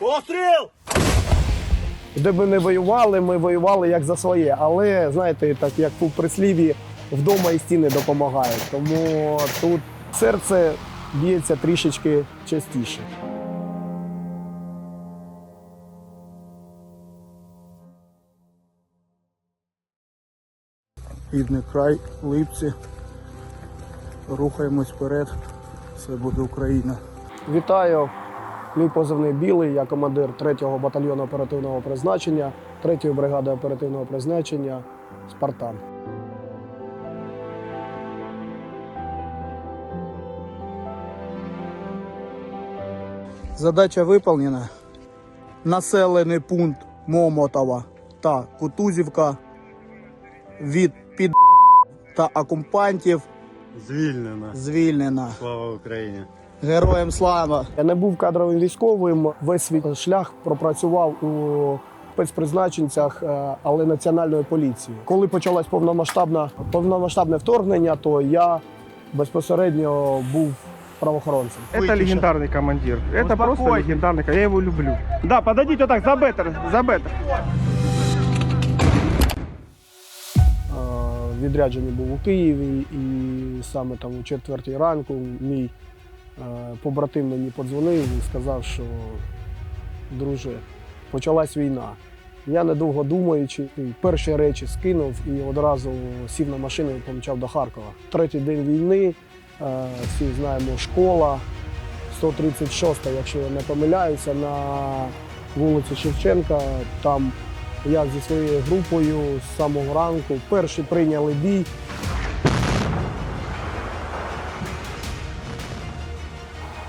Постріл! Де би не воювали, ми воювали як за своє. Але знаєте, так як у прислів'ї, вдома і стіни допомагають. Тому тут серце б'ється трішечки частіше. Рідний край, липці. Рухаємось вперед. Все буде Україна. Вітаю. Мій позивний білий. Я командир 3-го батальйону оперативного призначення, 3-ї бригади оперативного призначення Спартан. Задача виконана. Населений пункт Момотова та Кутузівка від під та окупантів Звільнено. звільнена. Слава Україні. Героям слава! Я не був кадровим військовим. Весь свій шлях пропрацював у спецпризначенцях, е, але національної поліції. Коли почалось повномасштабне, повномасштабне вторгнення, то я безпосередньо був правоохоронцем. Это Выйти легендарный командир. Это просто Успокойтесь. легендарный. ко- Я его люблю. Да, подойдите вот так, за беттер, за беттер. Е, Відряджений був у Києві, і саме там о четвертій ранку мій е, побратим мені подзвонив і сказав, що друже, почалась війна. Я недовго думаючи, перші речі скинув і одразу сів на машину і помчав до Харкова. Третій день війни, е, всі знаємо, школа 136, якщо я не помиляюся, на вулиці Шевченка. Там я зі своєю групою з самого ранку перші прийняли бій.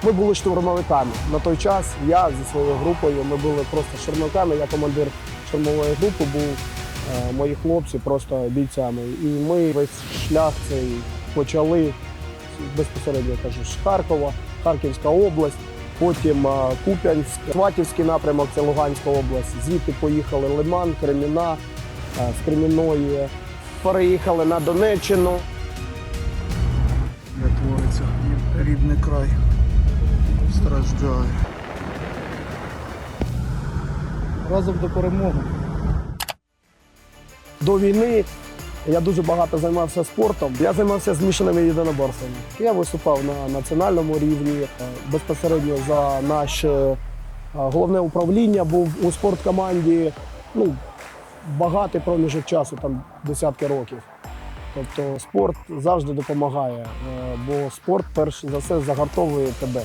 Ми були штурмовиками. На той час я зі своєю групою, ми були просто штурмовиками. Я командир штурмової групи був, е, мої хлопці просто бійцями. І ми весь шлях цей почали безпосередньо кажу, з Харкова, Харківська область, потім е, Куп'янськ, Сватівський напрямок, це Луганська область. Звідти поїхали Лиман, Креміна, е, з Креміної переїхали на Донеччину. Де твориться рідний край. Страждає. Разом до перемоги. До війни я дуже багато займався спортом. Я займався змішаними єдиноборствами. Я виступав на національному рівні, е, безпосередньо за наше е, головне управління був у спорткоманді. Ну, багатий проміжок часу, там десятки років. Тобто спорт завжди допомагає, е, бо спорт перш за все загартовує тебе,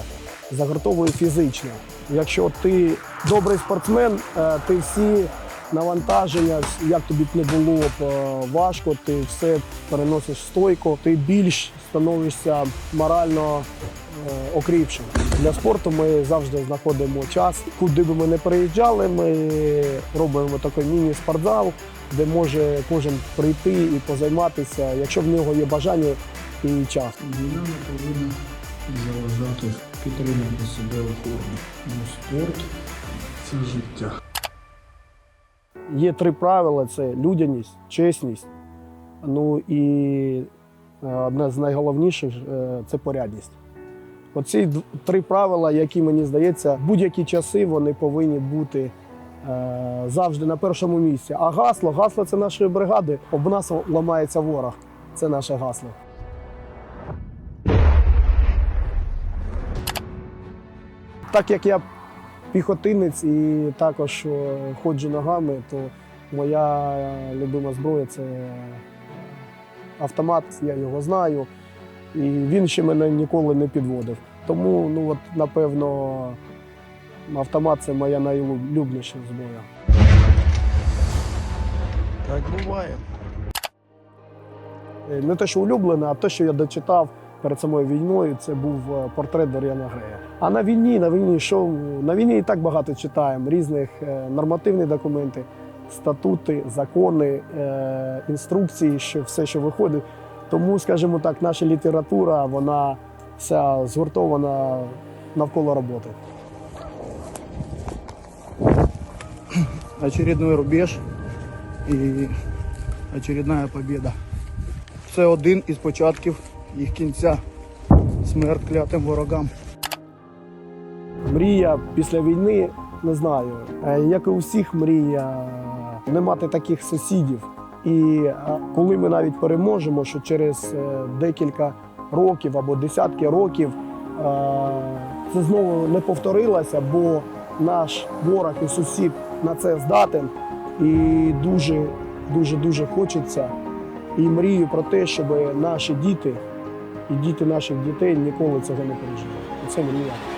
загартовує фізично. Якщо ти добрий спортсмен, е, ти всі навантаження, як тобі б не було б е, важко, ти все переносиш стойко, ти більш становишся морально окріпшим. Для спорту ми завжди знаходимо час. Куди би ми не приїжджали, ми робимо такий міні-спортзал, де може кожен прийти і позайматися, якщо в нього є бажання і час. Війна не повинна заважати підтримувати себе у формі. Ну, спорт це життя. Є три правила: це людяність, чесність. Ну і е, одне з найголовніших е, це порядність. Оці три правила, які мені здається, будь-які часи вони повинні бути е, завжди на першому місці. А гасло, гасло це нашої бригади. Об нас ламається ворог. Це наше гасло. Так як я піхотинець і також е, ходжу ногами, то моя е, любима зброя це автомат, я його знаю, і він ще мене ніколи не підводив. Тому, ну от, напевно, автомат це моя найлюбніша зброя. Так буває. Е, Не те, що улюблене, а те, що я дочитав перед самою війною, це був е, портрет Доріана Грея. А на війні, на війні, що на війні і так багато читаємо різних е, нормативних документів, статути, закони, інструкції, що все, що виходить. Тому, скажімо так, наша література, вона вся згуртована навколо роботи. Очередной рубеж і очередная победа. Це один із початків їх кінця. Смерть клятим ворогам. Мрія після війни не знаю, е, як і у всіх мрія не мати таких сусідів. І коли ми навіть переможемо, що через е, декілька років або десятки років це знову не повторилося, бо наш ворог і сусід на це здатен. І дуже, дуже, дуже хочеться і мрію про те, щоб наші діти і діти наших дітей ніколи цього не пережили. Це мрія.